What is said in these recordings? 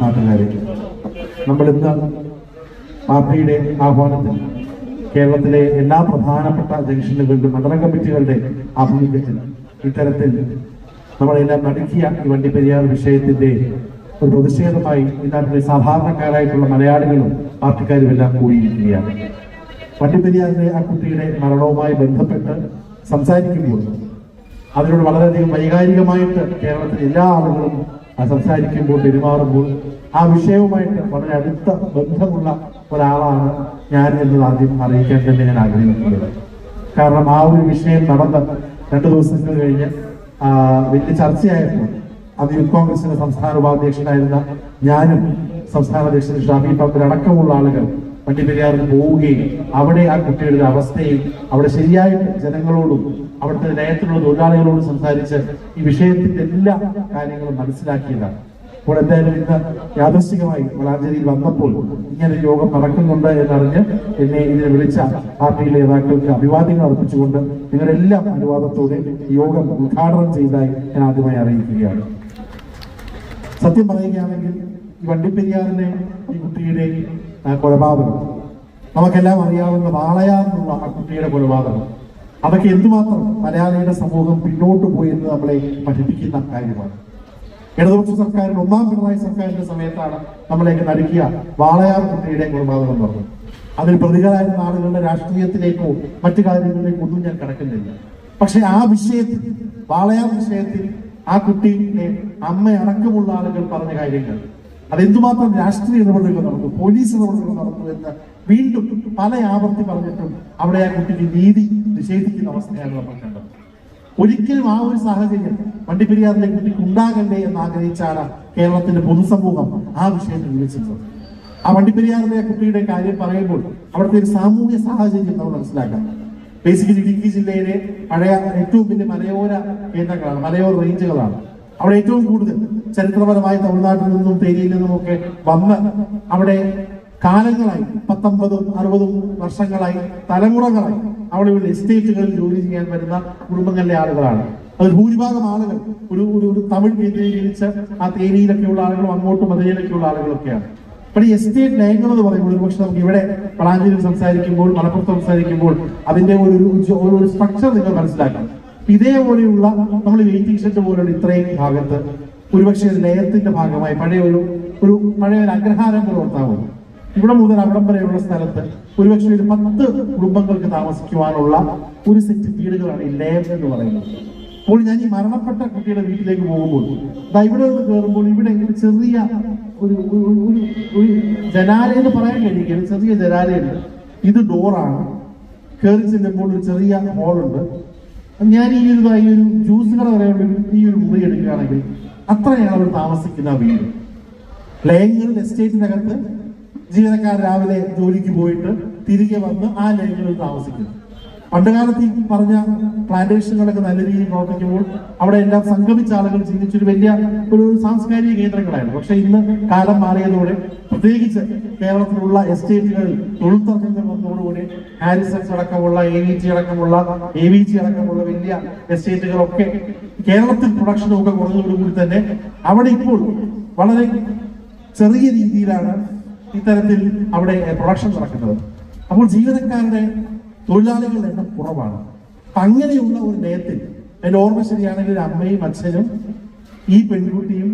നാട്ടുകാരെ നമ്മൾ ഇന്ന് പാർട്ടിയുടെ ആഹ്വാനത്തിൽ കേരളത്തിലെ എല്ലാ പ്രധാനപ്പെട്ട ജംഗ്ഷനുകളിലും മണ്ഡലം കമ്മിറ്റികളുടെ ആഭിമുഖ്യത്തിൽ ഇത്തരത്തിൽ നമ്മളെല്ലാം നടുക്കിയ ഈ വണ്ടിപ്പെരിയാർ വിഷയത്തിന്റെ ഒരു പ്രതിഷേധമായി ഇന്നാട്ടിലെ സാധാരണക്കാരായിട്ടുള്ള മലയാളികളും പാർട്ടിക്കാരും എല്ലാം കൂടിയിരിക്കുകയാണ്. വണ്ടിപ്പെരിയാറിലെ ആ കുട്ടിയുടെ മരണവുമായി ബന്ധപ്പെട്ട് സംസാരിക്കുമ്പോൾ അതിനോട് വളരെയധികം വൈകാരികമായിട്ട് കേരളത്തിലെ എല്ലാ ആളുകളും സംസാരിക്കുമ്പോൾ പെരുമാറുമ്പോൾ ആ വിഷയവുമായിട്ട് വളരെ അടുത്ത ബന്ധമുള്ള ഒരാളാണ് ഞാൻ എന്നത് ആദ്യം അറിയിക്കാൻ തന്നെ ഞാൻ ആഗ്രഹിക്കുന്നത് കാരണം ആ ഒരു വിഷയം നടന്ന രണ്ടു ദിവസങ്ങൾ കഴിഞ്ഞ് വലിയ ചർച്ചയായപ്പോൾ അത് യൂത്ത് കോൺഗ്രസിന്റെ സംസ്ഥാന ഉപാധ്യക്ഷനായിരുന്ന ഞാനും സംസ്ഥാന അധ്യക്ഷൻ ഷാഫി പമ്പൽ അടക്കമുള്ള ആളുകൾ വണ്ടിപ്പെരിയാറിൽ പോവുകയും അവിടെ ആ കുട്ടികളുടെ അവസ്ഥയിൽ അവസ്ഥയും അവിടെ ശരിയായിട്ട് ജനങ്ങളോടും അവിടുത്തെ നയത്തിലുള്ള തൊഴിലാളികളോടും സംസാരിച്ച് ഈ വിഷയത്തിന്റെ എല്ലാ കാര്യങ്ങളും മനസ്സിലാക്കിയതാണ്. അപ്പോൾ എന്തായാലും ഇന്ന് യാദൃശികമായി വളാഞ്ചേരിയിൽ വന്നപ്പോൾ ഇങ്ങനെ യോഗം നടക്കുന്നുണ്ട് എന്നറിഞ്ഞ് എന്നെ ഇതിനെ വിളിച്ച പാർട്ടിയിലെ നേതാക്കൾക്ക് അഭിവാദ്യങ്ങൾ അർപ്പിച്ചുകൊണ്ട് നിങ്ങളെല്ലാം അനുവാദത്തോടെ യോഗം ഉദ്ഘാടനം ചെയ്തതായി ഞാൻ ആദ്യമായി അറിയിക്കുകയാണ്. സത്യം പറയുകയാണെങ്കിൽ ഈ വണ്ടിപ്പെരിയാറിനെ ഈ കുട്ടിയുടെ കൊലപാതകം. നമുക്കെല്ലാം അറിയാവുന്ന വാളയാറിനുള്ള ആ കുട്ടിയുടെ കൊലപാതകം. അതൊക്കെ എന്തുമാത്രം മലയാളിയുടെ സമൂഹം പിന്നോട്ട് പോയി എന്ന് നമ്മളെ പഠിപ്പിക്കുന്ന കാര്യമാണ്. ഇടതുപക്ഷ സർക്കാരിന്റെ ഒന്നാം പിണറായി സർക്കാരിന്റെ സമയത്താണ് നമ്മളേക്ക് നടുക്കിയ വാളയാർ കുട്ടിയുടെ കൊലപാതകം പറഞ്ഞത് അതിൽ പ്രതികളായിരുന്ന ആളുകളുടെ രാഷ്ട്രീയത്തിലേക്കോ മറ്റു കാര്യങ്ങളിലേക്കോ ഒന്നും ഞാൻ കിടക്കുന്നില്ല. പക്ഷെ ആ വിഷയത്തിൽ വാളയാർ വിഷയത്തിൽ ആ കുട്ടിയുടെ അമ്മ അടക്കമുള്ള ആളുകൾ പറഞ്ഞ കാര്യങ്ങൾ അതെന്തുമാത്രം രാഷ്ട്രീയ ഇടപെടലുകൾ നടന്നു? പോലീസ് ഇടപെടലുകൾ നടന്നു എന്ന് വീണ്ടും പല ആവർത്തി പറഞ്ഞിട്ടും അവിടെ ആ കുട്ടിക്ക് നീതി നിഷേധിക്കുന്ന അവസ്ഥയാണ് നമ്മൾ കണ്ടത്. ഒരിക്കലും ആ ഒരു സാഹചര്യം വണ്ടിപ്പെരിയാറിലെ കുട്ടിക്ക് ഉണ്ടാകണ്ടേ എന്ന് ആഗ്രഹിച്ചാണ് കേരളത്തിന്റെ പൊതുസമൂഹം ആ വിഷയത്തിൽ വിളിച്ചത്. ആ വണ്ടിപ്പെരിയാറിലെ കുട്ടിയുടെ കാര്യം പറയുമ്പോൾ അവിടുത്തെ ഒരു സാമൂഹ്യ സാഹചര്യം നമ്മൾ മനസ്സിലാക്കാം. ബേസിക്കലി ഇടുക്കി ജില്ലയിലെ പഴയ ഏറ്റവും വലിയ മലയോര കേന്ദ്രങ്ങളാണ് മലയോര റേഞ്ചുകളാണ് അവിടെ ഏറ്റവും കൂടുതൽ ചരിത്രപരമായി തമിഴ്നാട്ടിൽ നിന്നും പേരിയിൽ നിന്നും ഒക്കെ വന്ന് അവിടെ കാലങ്ങളായി പത്തൊമ്പതും അറുപതും വർഷങ്ങളായി തലമുറകളായി അവിടെയുള്ള എസ്റ്റേറ്റുകളിൽ ജോലി ചെയ്യാൻ വരുന്ന കുടുംബങ്ങളിലെ ആളുകളാണ്. അതിൽ ഭൂരിഭാഗം ആളുകൾ ഒരു ഒരു ഒരു തമിഴ് കേന്ദ്രീകരിച്ച് ആ തേനിയിലൊക്കെയുള്ള ആളുകളും അങ്ങോട്ടും മധുരയിലൊക്കെയുള്ള ആളുകളൊക്കെയാണ്. അപ്പോൾ ഈ എസ്റ്റേറ്റ് നയങ്ങൾ എന്ന് പറയുമ്പോൾ ഒരുപക്ഷെ നമുക്ക് ഇവിടെ പളാഞ്ചേരി സംസാരിക്കുമ്പോൾ മലപ്പുറത്ത് സംസാരിക്കുമ്പോൾ അതിന്റെ ഒരു- ഒരു സ്ട്രക്ചർ നിങ്ങൾ മനസ്സിലാക്കണം. ഇതേപോലെയുള്ള നമ്മൾ വെയിറ്റിംഗ് ഷെഡ് പോലുള്ള ഇത്രയും ഭാഗത്ത് ഒരുപക്ഷെ ഒരു ലയത്തിന്റെ ഭാഗമായി പഴയ ഒരു ഒരു പഴയ ഒരു അഗ്രഹാരം പുലർത്താവ് ഇവിടെ മുതൽ അവിടം വരെയുള്ള സ്ഥലത്ത് ഒരുപക്ഷെ ഒരു പത്ത് കുടുംബങ്ങൾക്ക് താമസിക്കുവാനുള്ള ഒരു സെറ്റ് വീടുകളാണ് ഈ ലയം എന്ന് പറയുന്നത്. അപ്പോൾ ഞാൻ ഈ മരണപ്പെട്ട കുട്ടിയുടെ വീട്ടിലേക്ക് പോകുമ്പോൾ ഇവിടെ നിന്ന് കയറുമ്പോൾ ഇവിടെ ഒരു ചെറിയ ഒരു ഒരു ജനാല എന്ന് പറയാൻ കഴിയില്ല ചെറിയ ജനാലയുണ്ട് ഇത് ഡോറാണ് കയറി ചെല്ലുമ്പോൾ ഒരു ചെറിയ ഹോളുണ്ട് ഞാൻ ഈ ഒരു ഈ ഒരു ജ്യൂസ് കട പറയാൻ ഈ ഒരു മുറി എടുക്കുകയാണെങ്കിൽ അത്രയാണ് അവർ താമസിക്കുന്ന വീട്. ലയങ്ങളിൽ എസ്റ്റേറ്റിനകത്ത് ജീവനക്കാർ രാവിലെ ജോലിക്ക് പോയിട്ട് തിരികെ വന്ന് ആ ലയങ്ങളിൽ താമസിക്കുന്നു. പണ്ടുകാലത്ത് ഈ പറഞ്ഞ പ്ലാന്റേഷനുകളൊക്കെ നല്ല രീതിയിൽ പ്രവർത്തിക്കുമ്പോൾ അവിടെ എല്ലാം സംഗമിച്ച ആളുകൾ ചിന്തിച്ചൊരു വലിയ ഒരു സാംസ്കാരിക കേന്ദ്രങ്ങളായിരുന്നു. പക്ഷെ ഇന്ന് കാലം മാറിയതോടെ പ്രത്യേകിച്ച് കേരളത്തിലുള്ള എസ്റ്റേറ്റുകളിൽ തൊഴിൽ വന്നതോടുകൂടി ഹാരിസൺസ് അടക്കമുള്ള എ വി ജി അടക്കമുള്ള എ വി ജി അടക്കമുള്ള വലിയ എസ്റ്റേറ്റുകളൊക്കെ കേരളത്തിൽ പ്രൊഡക്ഷൻ ഒക്കെ കുറഞ്ഞതോടുകൂടി തന്നെ അവിടെ ഇപ്പോൾ വളരെ ചെറിയ രീതിയിലാണ് ഇത്തരത്തിൽ അവിടെ പ്രൊഡക്ഷൻ നടക്കുന്നത്. അപ്പോൾ ജീവനക്കാരുടെ തൊഴിലാളികളുടെ എണ്ണം കുറവാണ്. അങ്ങനെയുള്ള ഒരു നയത്തിൽ എന്റെ ഓർമ്മ ശരിയാണെങ്കിൽ അമ്മയും അച്ഛനും ഈ പെൺകുട്ടിയും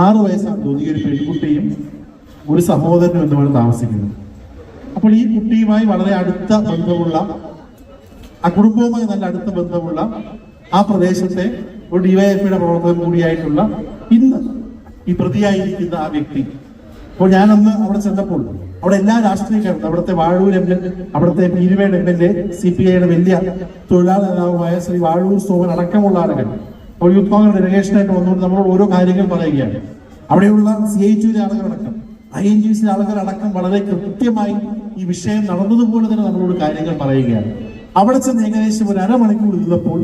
ആറ് വയസ്സാണ് തോന്നിയ ഒരു പെൺകുട്ടിയും ഒരു സഹോദരനും എന്നുമാണ് താമസിക്കുന്നത്. അപ്പോൾ ഈ കുട്ടിയുമായി വളരെ അടുത്ത ബന്ധമുള്ള ആ കുടുംബവുമായി നല്ല അടുത്ത ബന്ധമുള്ള ആ പ്രദേശത്തെ ഒരു ഡിവൈഎഫ്ഐയുടെ പ്രവർത്തകൻ കൂടിയായിട്ടുള്ള ഇന്ന് ഈ പ്രതിയായിരിക്കുന്ന ആ വ്യക്തി അപ്പോൾ ഞാനന്ന് അവിടെ ചെന്നപ്പോൾ അവിടെ എല്ലാ രാഷ്ട്രീയക്കാരും അവിടുത്തെ വാഴൂർ എം എൽ അവിടുത്തെ Peermade M L A C P ഐയുടെ വലിയ തൊഴിലാളി നേതാവുമായ ശ്രീ വാഴൂർ സോമൻ അടക്കമുള്ള ആളുകൾ. ഒരു യൂത്ത് കോൺഗ്രസ് ഡെലിഗേഷനായിട്ട് വന്നുകൊണ്ട് നമ്മളോട് ഓരോ കാര്യങ്ങൾ പറയുകയാണ്. അവിടെയുള്ള സി ഐ ടിയുടെ ആളുകളടക്കം ഐ എൻ ജി സി ആളുകളടക്കം വളരെ കൃത്യമായി ഈ വിഷയം നടന്നതുപോലെ തന്നെ നമ്മളോട് കാര്യങ്ങൾ പറയുകയാണ്. അവിടെ ചെന്ന് ഏകദേശം ഒരു അരമണിക്കൂർ ഇരുന്നപ്പോൾ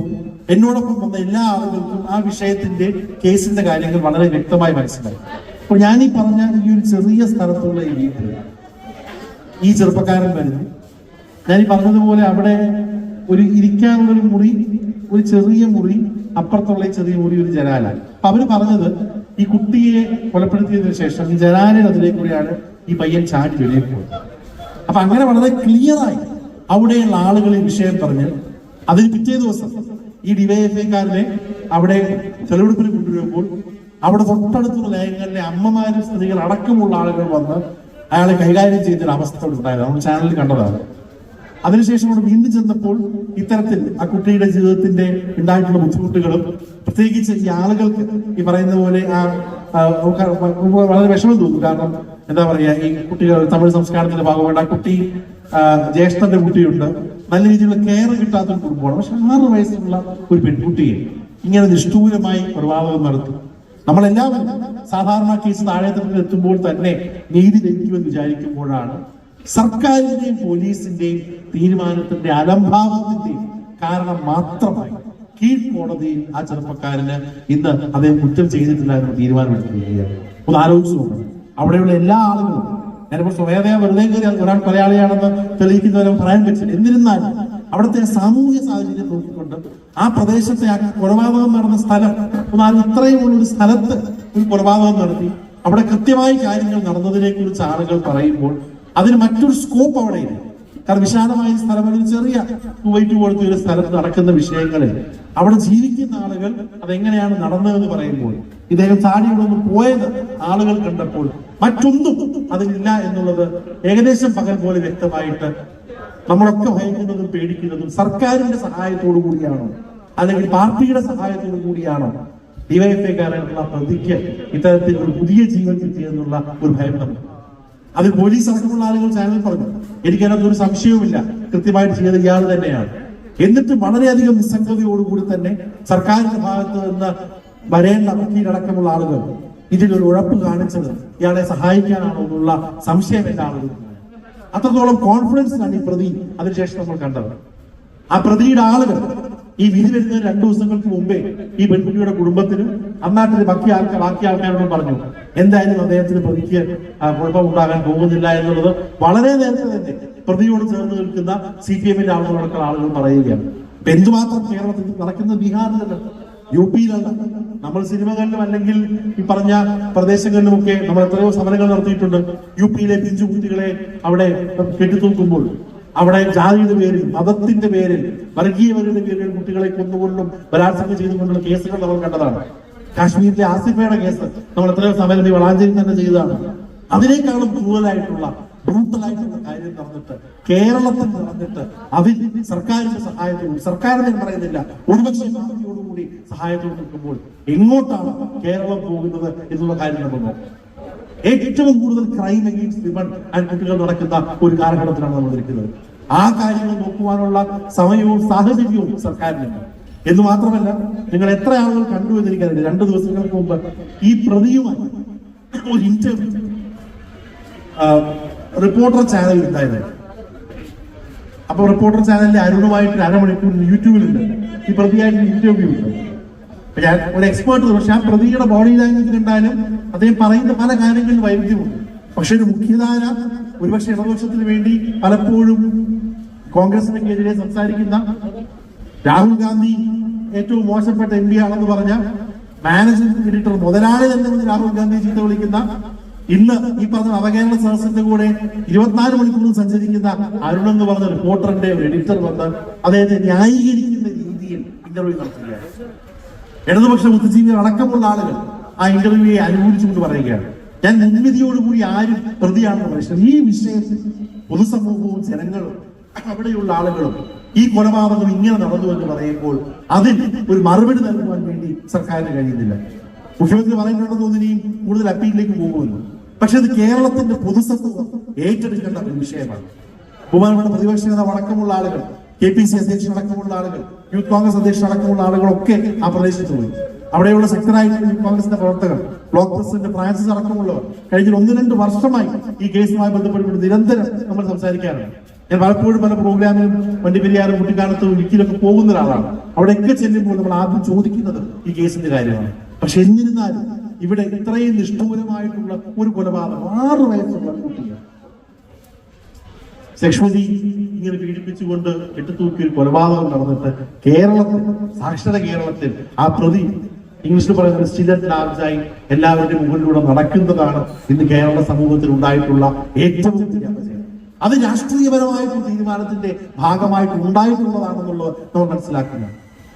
എന്നോടൊപ്പം വന്ന എല്ലാ ആളുകൾക്കും ആ വിഷയത്തിന്റെ കേസിന്റെ കാര്യങ്ങൾ വളരെ വ്യക്തമായി മനസ്സിലായി. അപ്പോൾ ഞാൻ ഈ പറഞ്ഞ ഈ ഒരു ചെറിയ സ്ഥലത്തുള്ള ഈ വീട്ടിൽ. ഈ ചെറുപ്പക്കാരൻ വരുന്നു. ഞാൻ ഈ പറഞ്ഞതുപോലെ അവിടെ ഒരു ഇരിക്കാനുള്ളൊരു മുറി ഒരു ചെറിയ മുറി അപ്പുറത്തുള്ള ചെറിയ മുറി ഒരു ജനാല. അപ്പൊ അവർ പറഞ്ഞത് ഈ കുട്ടിയെ കൊലപ്പെടുത്തിയതിനു ശേഷം ഈ ജനാലയുടെ അതിലേക്ക് കൂടിയാണ് ഈ പയ്യൻ ചാടി വെളിയിൽ പോയത് അപ്പൊ അങ്ങനെ വളരെ ക്ലിയറായി അവിടെയുള്ള ആളുകൾ ഈ വിഷയം പറഞ്ഞ് അതിന് പിറ്റേ ദിവസം ഈ ഡിവൈഎഫ്ഐക്കാരനെ അവിടെ തെളിവെടുപ്പിന് കൊണ്ടുവരുമ്പോൾ അവിടെ തൊട്ടടുത്തുള്ള ലയങ്ങളിലെ അമ്മമാരും സ്ത്രീകൾ അടക്കമുള്ള ആളുകൾ വന്ന് അയാളെ കൈകാര്യം ചെയ്യുന്ന അവസ്ഥ ഉണ്ടായിരുന്നു നമ്മൾ ചാനലിൽ കണ്ടതാണ്. അതിനുശേഷം അവിടെ വീണ്ടും ചെന്നപ്പോൾ ഇത്തരത്തിൽ ആ കുട്ടിയുടെ ജീവിതത്തിന്റെ ഉണ്ടായിട്ടുള്ള ബുദ്ധിമുട്ടുകളും പ്രത്യേകിച്ച് ഈ ആളുകൾക്ക് ഈ പറയുന്ന പോലെ ആ വളരെ വിഷമം തോന്നും. കാരണം എന്താ പറയാ ഈ കുട്ടികൾ തമിഴ് സംസ്കാരത്തിന്റെ ഭാഗമായിട്ട് ആ കുട്ടി ജ്യേഷ്ഠന്റെ കുട്ടിയുണ്ട്. നല്ല രീതിയിലുള്ള കെയർ കിട്ടാത്ത ഒരു കുടുംബമാണ്. പക്ഷെ ആറ് വയസ്സുള്ള ഒരു പെൺകുട്ടിയെ ഇങ്ങനെ നിഷ്ഠൂരമായി കൊലപാതകം നടത്തി നമ്മളെല്ലാവരും സാധാരണ കേസ് താഴെത്തട്ടിൽ എത്തുമ്പോൾ തന്നെ നീതി ലഭിക്കുമെന്ന് വിചാരിക്കുമ്പോഴാണ് സർക്കാരിന്റെയും പോലീസിന്റെയും തീരുമാനത്തിന്റെ അലംഭാവത്തിന്റെയും കാരണം മാത്രമായി കീഴ്ക്കോടതിയിൽ ആ ചെറുപ്പക്കാരന് ഇന്ന് അദ്ദേഹം കുറ്റം ചെയ്തിട്ടില്ല എന്ന് തീരുമാനമെടുക്കുകയാണ്. ഒന്ന് ആലോചിച്ചു നോക്കണം. അവിടെയുള്ള എല്ലാ ആളുകളും ഞാനിപ്പോൾ സ്വമേധയാ വെറുതെ കയറി ഒരാൾ കൊലയാളിയാണെന്ന് തെളിയിക്കുന്നവരെ പറയാൻ പറ്റില്ല. എന്നിരുന്നാലും അവിടുത്തെ സാമൂഹ്യ സാഹചര്യം നോക്കിക്കൊണ്ട് ആ പ്രദേശത്തെ ആ കൊലപാതകം നടന്ന സ്ഥലം എന്നാൽ ഇത്രയും ഉള്ള ഒരു സ്ഥലത്ത് ഒരു കൊലപാതകം നടത്തി. അവിടെ കൃത്യമായി കാര്യങ്ങൾ നടന്നതിനെ കുറിച്ച് ആളുകൾ പറയുമ്പോൾ അതിന് മറ്റൊരു സ്കോപ്പ് അവിടെ ഇല്ല. കാരണം വിശാലമായ സ്ഥലം ഒരു ചെറിയ വൈറ്റ് പോലത്തെ ഒരു സ്ഥലത്ത് നടക്കുന്ന വിഷയങ്ങളിൽ അവിടെ ജീവിക്കുന്ന ആളുകൾ അതെങ്ങനെയാണ് നടന്നതെന്ന് പറയുമ്പോൾ ഇദ്ദേഹം ചാടിയുടെ ഒന്ന് പോയത് ആളുകൾ കണ്ടപ്പോൾ മറ്റൊന്നും അതിലില്ല എന്നുള്ളത് ഏകദേശം പകൽ പോലെ വ്യക്തമായിട്ട് നമ്മളൊക്കെ ഭയക്കുന്നതും പേടിക്കുന്നതും സർക്കാരിന്റെ സഹായത്തോടു കൂടിയാണോ? അല്ലെങ്കിൽ പാർട്ടിയുടെ സഹായത്തോടു കൂടിയാണോ? ഡിവൈഎഫ്ഐക്കാരായിട്ടുള്ള പ്രതിക്ക് ഇത്തരത്തിൽ ഒരു പുതിയ ജീവൻ കിട്ടിയെന്നുള്ള ഒരു ഭയം നമുക്ക്. അത് പോലീസ് അടക്കമുള്ള ആളുകൾ ചാനൽ പറഞ്ഞു എനിക്കതിനകത്ത് ഒരു സംശയവുമില്ല. കൃത്യമായിട്ട് ചെയ്തത് ഇയാൾ തന്നെയാണ്. എന്നിട്ട് വളരെയധികം നിസ്സംഗതയോടുകൂടി തന്നെ സർക്കാരിന്റെ ഭാഗത്ത് നിന്ന് വരേണ്ട വക്കീലടക്കമുള്ള ആളുകൾ ഇതിലൊരു ഉഴപ്പ് കാണിച്ചത് ഇയാളെ സഹായിക്കാനാണോ എന്നുള്ള സംശയം എന്റെ അത്രത്തോളം കോൺഫിഡൻസിലാണ് ഈ പ്രതി. അതിനുശേഷം നമ്മൾ കണ്ടത് ആ പ്രതിയുടെ ആളുകൾ ഈ വിധി വരുന്ന രണ്ടു ദിവസങ്ങൾക്ക് മുമ്പേ ഈ പെൺകുട്ടിയുടെ കുടുംബത്തിനും അന്നാട്ടിലെ ബാക്കി ആൾക്കാർ ബാക്കി ആൾക്കാരോടും പറഞ്ഞു എന്തായാലും അദ്ദേഹത്തിന് പ്രതിക്ക് കുഴപ്പമുണ്ടാകാൻ പോകുന്നില്ല എന്നുള്ളത്? വളരെ നേരത്തെ തന്നെ പ്രതിയോട് ചേർന്ന് നിൽക്കുന്ന സി പി എമ്മിന്റെ ആളുകളടക്കം ആളുകൾ പറയുകയാണ്. എന്തുമാത്രം കേരളത്തിൽ നടക്കുന്ന ബീഹാറിലല്ല യു പിയിലാണ് നമ്മൾ സിനിമകളിലും അല്ലെങ്കിൽ ഈ പറഞ്ഞ പ്രദേശങ്ങളിലുമൊക്കെ നമ്മൾ എത്രയോ സമരങ്ങൾ നടത്തിയിട്ടുണ്ട്. യു പിയിലെ പിഞ്ചു കുട്ടികളെ അവിടെ കെട്ടിത്തൂക്കുമ്പോൾ അവിടെ ജാതിയുടെ പേരിൽ മതത്തിന്റെ പേരിൽ വർഗീയവരുടെ പേരിൽ കുട്ടികളെ കൊന്നുകൊണ്ടും ബലാത്സംഗം ചെയ്തുകൊണ്ടുള്ള കേസുകൾ നമ്മൾ കണ്ടതാണ്. കാശ്മീരിലെ ആസിഫയുടെ കേസ് നമ്മൾ എത്രയോ സമരം വളാഞ്ചേരി തന്നെ ചെയ്തതാണ്. അതിനേക്കാളും കൂടുതലായിട്ടുള്ള ബ്രൂട്ടലായിട്ടുള്ള കാര്യം നടന്നിട്ട് കേരളത്തിൽ നടന്നിട്ട് അതിൽ സർക്കാരിന്റെ സഹായത്തോടും സർക്കാരിനെ പറയുന്നില്ല ഒരുപക്ഷെ കൂടി സഹായത്തോട് നിൽക്കുമ്പോൾ എങ്ങോട്ടാണ് കേരളം പോകുന്നത് എന്നുള്ള കാര്യം നമ്മൾ നോക്കാം. ഏറ്റവും കൂടുതൽ ക്രൈം അഗെയിൻസ്റ്റ് വിമൺ ആൻഡ് കുട്ടികൾ നടക്കുന്ന ഒരു കാലഘട്ടത്തിലാണ് നമ്മൾ ഇരിക്കുന്നത് ആ കാര്യങ്ങൾ നോക്കുവാനുള്ള സമയവും സാഹചര്യവും സർക്കാരിനുണ്ട് എന്ന് മാത്രമല്ല നിങ്ങൾ എത്ര ആളുകൾ കണ്ടു എന്ന് രണ്ട് രണ്ടു ദിവസങ്ങൾക്ക് മുമ്പ് ഈ പ്രതിയുമായി ഒരു ഇന്റർവ്യൂ റിപ്പോർട്ടർ ചാനൽ ഉണ്ടായത് അപ്പൊ റിപ്പോർട്ടർ ചാനലിൽ അരുണുമായിട്ട് അരമണിക്കൂർ യൂട്യൂബിൽ ഉണ്ട് ഈ പ്രതിയായിട്ട് ഇന്റർവ്യൂ ഉണ്ട്. ഞാൻ ഒരു എക്സ്പേർട്ട് പക്ഷെ ആ പ്രതിയുടെ ബോഡി ലാംഗ്വേജ് ഉണ്ടായാലും അദ്ദേഹം പറയുന്ന പല കാര്യങ്ങളിൽ വൈവിധ്യമുണ്ട് പക്ഷെ ഒരു മുഖ്യധാര ഒരുപക്ഷെ ഇടതുപക്ഷത്തിന് വേണ്ടി പലപ്പോഴും കോൺഗ്രസിനെതിരെ സംസാരിക്കുന്ന രാഹുൽ ഗാന്ധി ഏറ്റവും മോശപ്പെട്ട എം പി ആണെന്ന് പറഞ്ഞ മാനേജിംഗ് എഡിറ്റർ മുതലാളി തന്നെ രാഹുൽ ഗാന്ധി ചീത്ത വിളിക്കുന്ന ഇന്ന് ഈ പറഞ്ഞ നവകേരള സദസ്സിന്റെ കൂടെ ഇരുപത്തിനാല് മണിക്കൂറും സഞ്ചരിക്കുന്ന അരുൺ എന്ന് പറഞ്ഞ റിപ്പോർട്ടറിന്റെ ഒരു എഡിറ്റർ വന്ന് അദ്ദേഹത്തെ ന്യായീകരിക്കുന്ന രീതിയിൽ ഇന്റർവ്യൂ നടത്തുകയാണ്. ഇടതുപക്ഷ ബുദ്ധിജീവികൾ അടക്കമുള്ള ആളുകൾ ആ ഇന്റർവ്യൂയെ അനുകൂലിച്ചുകൊണ്ട് പറയുകയാണ്. ഞാൻ മുൻവിധിയോടുകൂടി ആരും പ്രതിയാണെന്ന് പറയുന്നത് ഈ വിഷയത്തിൽ പൊതുസമൂഹവും ജനങ്ങളും അവിടെയുള്ള ആളുകളും ഈ കൊലപാതകം ഇങ്ങനെ നടന്നു എന്ന് പറയുമ്പോൾ അതിൽ ഒരു മറുപടി നൽകുവാൻ വേണ്ടി സർക്കാരിന് കഴിയുന്നില്ല. മുഖ്യമന്ത്രി പറയുന്നുണ്ടെന്ന് തോന്നുന്നു കൂടുതൽ അപ്പീലിലേക്ക് പോകുമെന്ന്. പക്ഷെ ഇത് കേരളത്തിന്റെ പൊതുസത്വം ഏറ്റെടുക്കേണ്ട ഒരു വിഷയമാണ്. ബഹുമാനപ്പെട്ട പ്രതിപക്ഷ നേതാവ് അടക്കമുള്ള ആളുകൾ കെ പി സി അധ്യക്ഷൻ അടക്കമുള്ള ആളുകൾ യൂത്ത് കോൺഗ്രസ് അധ്യക്ഷൻ അടക്കമുള്ള ആളുകളൊക്കെ ആ പ്രദേശത്ത് പോയി. അവിടെയുള്ള ശക്തരായിട്ടുള്ള കോൺഗ്രസിന്റെ പ്രവർത്തകർ ബ്ലോക്ക് പ്രസിഡന്റ് ഫ്രാൻസിസ് അടക്കമുള്ളവർ കഴിഞ്ഞ ഒന്ന് രണ്ട് വർഷമായി ഈ കേസുമായി ബന്ധപ്പെട്ട് നിരന്തരം നമ്മൾ സംസാരിക്കാറുണ്ട്. ഞാൻ പലപ്പോഴും പല പ്രോഗ്രാമിലും വണ്ടിപ്പെരിയാറും കുട്ടിക്കാലത്തും ഇടുക്കിയിലൊക്കെ പോകുന്ന ഒരാളാണ്. അവിടെയൊക്കെ ചെല്ലുമ്പോൾ നമ്മൾ ആദ്യം ചോദിക്കുന്നത് ഈ കേസിന്റെ കാര്യമാണ്. പക്ഷെ എന്നിരുന്നാലും ഇവിടെ ഇത്രയും നിഷ്ഠൂരമായിട്ടുള്ള ഒരു കൊലപാതകം ആറ് വയസ്സുള്ള കുട്ടിയാണ് സെക്ഷുവലി ഇങ്ങനെ പീഡിപ്പിച്ചുകൊണ്ട് കെട്ടിത്തൂക്കി ഒരു കൊലപാതകം നടന്നിട്ട് കേരളത്തിൽ സാക്ഷര കേരളത്തിൽ ആ പ്രതി ഇംഗ്ലീഷിൽ പറയുന്ന സ്റ്റിലൻ ലാർജായി എല്ലാവരുടെയും മുകളിലൂടെ നടക്കുന്നതാണ് ഇന്ന് കേരള സമൂഹത്തിൽ ഉണ്ടായിട്ടുള്ള ഏറ്റവും അത് രാഷ്ട്രീയപരമായിട്ടുള്ള തീരുമാനത്തിന്റെ ഭാഗമായിട്ട് ഉണ്ടായിട്ടുള്ളതാണെന്നുള്ളത് നമ്മൾ മനസ്സിലാക്കുന്നു